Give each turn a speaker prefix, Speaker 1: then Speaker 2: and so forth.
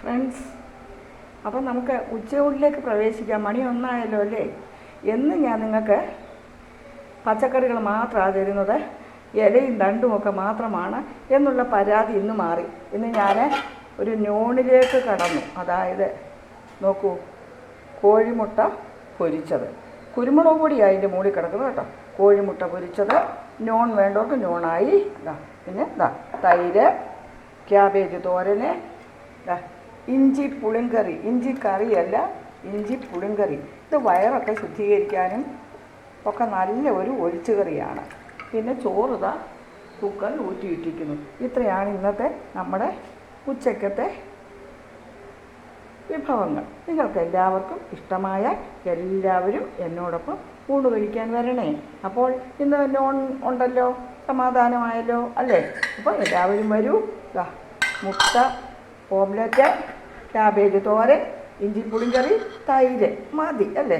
Speaker 1: Friends അപ്പം നമുക്ക് ഉച്ചയൂണിലേക്ക് പ്രവേശിക്കാം. മണി ഒന്നായല്ലോ അല്ലേ? എന്ന് ഞാൻ നിങ്ങൾക്ക് പച്ചക്കറികൾ മാത്രമാണ് തരുന്നത്. ഇലയും തണ്ടുമൊക്കെ മാത്രമാണ് എന്നുള്ള പരാതി ഇന്ന് മാറി. ഇന്ന് ഞാൻ ഒരു നോണിലേക്ക് കടന്നു. അതായത് നോക്കൂ കോഴിമുട്ട പൊരിച്ചത്. കുരുമുളക് പൊടി അതിന്റെ മുകളിൽ കിടക്കുന്നത് കേട്ടോ. കോഴിമുട്ട പൊരിച്ചത്. നോൺ വേണ്ടവർക്ക് നോണായി. ഇതാ പിന്നെ ഇതാ തൈര് ക്യാബേജ് തോരന് ഇഞ്ചി പുളിങ്കറി. ഇഞ്ചി കറിയല്ല ഇഞ്ചി പുളിങ്കറി. ഇത് വയറൊക്കെ ശുദ്ധീകരിക്കാനും ഒക്കെ നല്ല ഒരു ഒഴിച്ചുകറിയാണ് പിന്നെ ചോറ് കുക്കർ ഊറ്റിയിട്ടിരിക്കുന്നു. ഇത്രയാണ് ഇന്നത്തെ നമ്മുടെ ഉച്ചക്കത്തെ വിഭവങ്ങൾ. നിങ്ങൾക്ക് എല്ലാവർക്കും ഇഷ്ടമായ എല്ലാവരും എന്നോടൊപ്പം ഊണ് കഴിക്കാൻ വരണേ. അപ്പോൾ ഇന്ന് നോൺ ഉണ്ടല്ലോ? സമാധാനമായല്ലോ? അല്ലേ? അപ്പോൾ എല്ലാവരും വരൂ. മുട്ട ഓംലെറ്റ് ക്യാബേജ് തോരൻ ഇഞ്ചി പുളിങ്കറി തൈര്. മതി അല്ലേ?